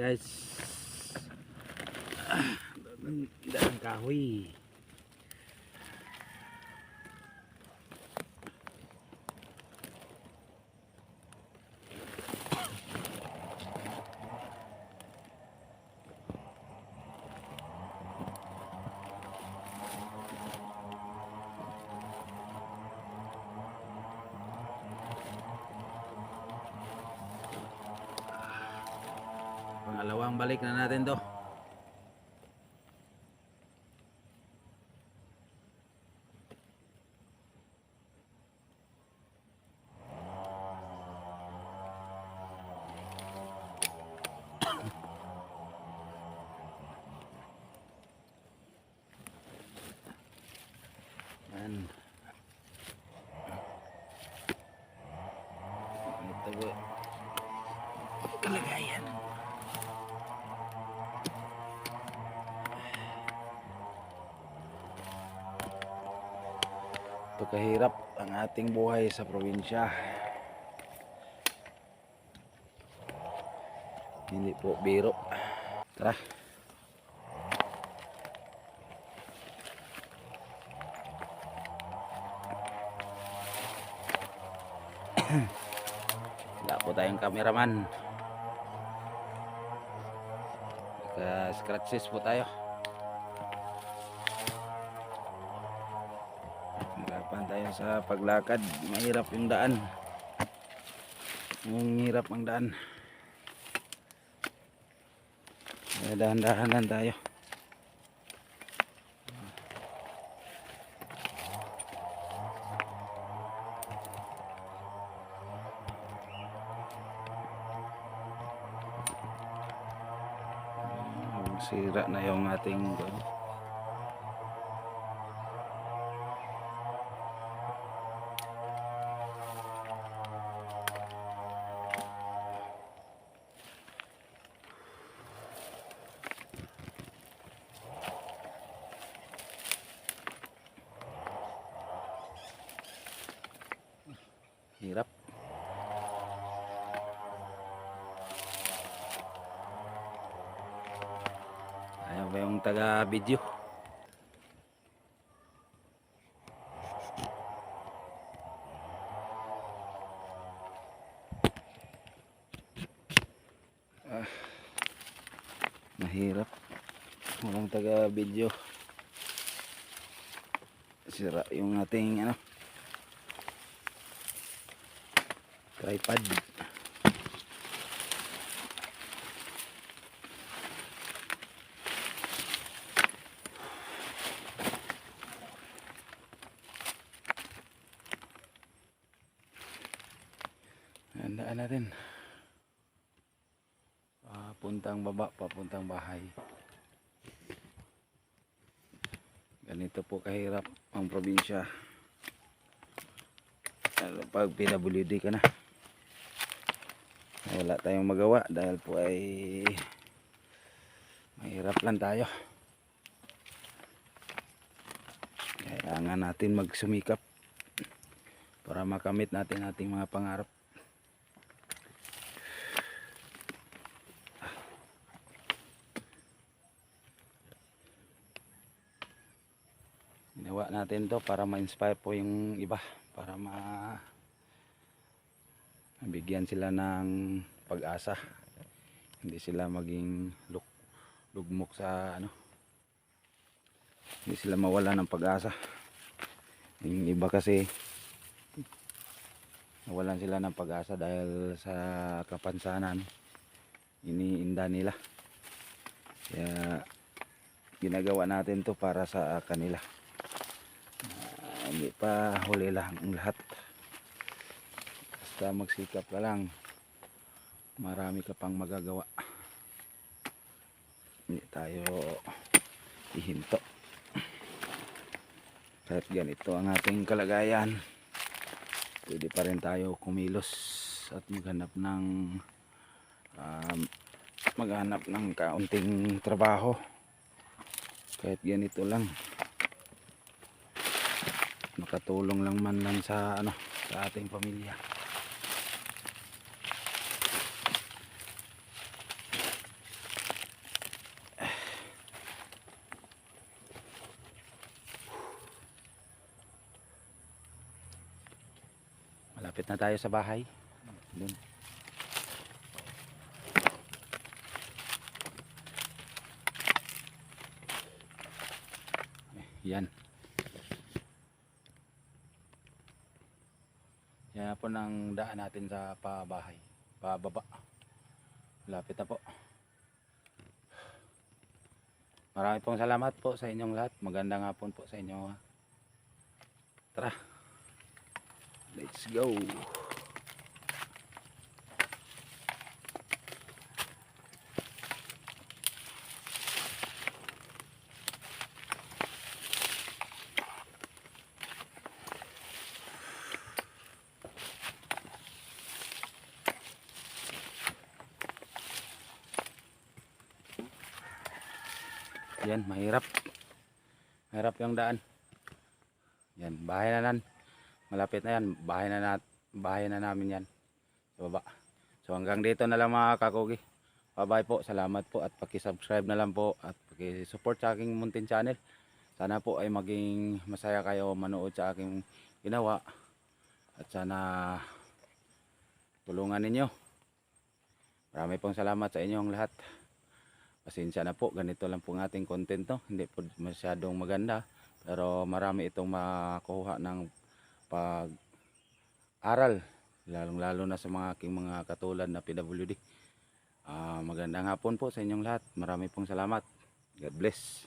guys. Ah, Daan kahoy. Pangalawang balik na natin to. Yan. Ito kahirap ang ating buhay sa probinsya. Hindi po biro. Tara. Wala po tayong cameraman. Naka-scratches po tayo. Sa paglakad. Mahirap yung daan. Ang hirap ang daan. Dahan-dahan lang tayo. Sira na yung ating Ayaw ba yung taga-video? Ah, mahirap. Walang taga-video. Sira yung ating ano tripod. Handaan natin. Papuntang baba, papuntang bahay. Ganito po kahirap ang probinsya. Pag PWD ka na. Wala tayong magawa dahil po ay mahirap lang tayo. Kailangan natin magsumikap para makamit natin ating mga pangarap. Ginawa natin to para ma-inspire po yung iba para ma mabigyan sila ng pag-asa. Hindi sila maging luk lugmok sa ano. Hindi sila mawala ng pag-asa. Yung iba kasi nawalan sila ng pag-asa dahil sa kapansanan iniinda nila. Kaya ginagawa natin to para sa kanila hindi pa huli lang ang lahat. Basta magsikap ka lang. Marami ka pang magagawa. Hindi tayo ihinto. Kahit ganito ang ating kalagayan pwede pa rin tayo kumilos at maghanap ng um, maghanap ng kaunting trabaho. Kahit ganito lang makatulong lang man lang sa ano sa ating pamilya. Malapit na tayo sa bahay. Dun. Yan. Po ng daan natin sa pabahay. Pababa. Lapit na po. Marami pong salamat po sa inyong lahat. Magandang hapon po sa inyo. Tara. Let's go. Yan, mahirap. Mahirap yung daan. Yan, bahay na nan. Malapit na yan. Bahay na, nat bahay na namin yan. Sa baba. So hanggang dito na lang mga kakugi. Bye-bye po. Salamat po at paki-subscribe na lang po at paki-support sa aking Muntin channel. Sana po ay maging masaya kayo manood sa aking ginawa. At sana tulungan ninyo. Marami pong salamat sa inyong lahat. Pasensya na po, ganito lang po ang ating content to. Hindi po masyadong maganda. Pero marami itong makuha ng pag-aral. Lalong lalo na sa mga aking mga katulad na PWD. Ah, magandang hapon po sa inyong lahat. Marami pong salamat. God bless.